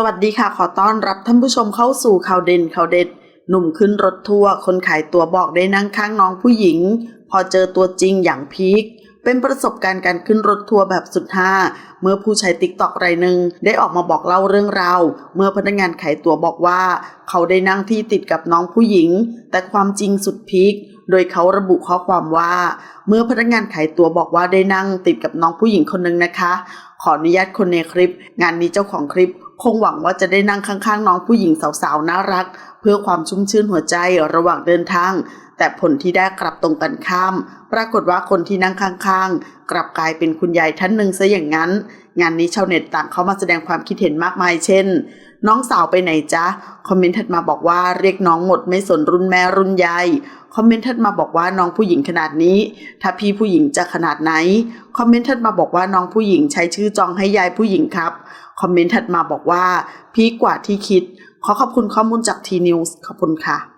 สวัสดีค่ะ ขอต้อนรับท่านผู้ชมเข้าสู่ข่าวเด่นข่าวเด็ด หนุ่มขึ้นรถทัวร์คนขายตั๋วบอกได้นั่งข้างน้องผู้หญิง พอเจอตัวจริงอย่างพีคเป็นประสบการณ์การขึ้นรถทัวร์แบบสุดฮาเมื่อผู้ใช้ติ๊กต็อกรายหนึ่งได้ออกมาบอกเล่าเรื่องราวเมื่อพนักงานขายตั๋วบอกว่า เขาได้นั่งที่ติดกับน้องผู้หญิง แต่ความจริงสุดพีค โดยเขาระบุข้อความว่า เมื่อพนักงานขายตั๋วบอกว่าได้นั่งติดกับน้องผู้หญิงคนหนึ่งนะคะ ขออนุญาตคนในคลิป งานนี้เจ้าของคลิป คงหวังว่าจะได้นั่งข้างๆ น้องผู้หญิงสาวๆน่ารัก เพื่อความชุ่มชื่นหัวใจระหว่างเดินทาง แต่ผลที่ได้กลับตรงกันข้าม ปรากฏว่าคนที่นั่งข้างๆ กลับกลายเป็นคุณยายท่านหนึ่งซะอย่างนั้น งานนี้ชาวเน็ตต่างเข้ามาแสดงความคิดเห็นมากมายเช่น น้องสาวไปไหนจ๊ะ คอมเมนต์ถัดมาบอกว่าเรียกน้องหมดไม่สนรุ่นแม่รุ่นยายคอมเมนต์ถัดมาบอกว่าน้องผู้หญิงขนาดนี้ ถ้าพี่ผู้หญิงจะขนาดไหน คอมเมนต์ถัดมาบอกว่าน้องผู้หญิงใช้ชื่อจองให้ยายผู้หญิงครับ คอมเมนต์ถัดมาบอกว่า พีคกว่าที่คิด ขอขอบคุณข้อมูลจากทีนิวส์ขอบคุณค่ะ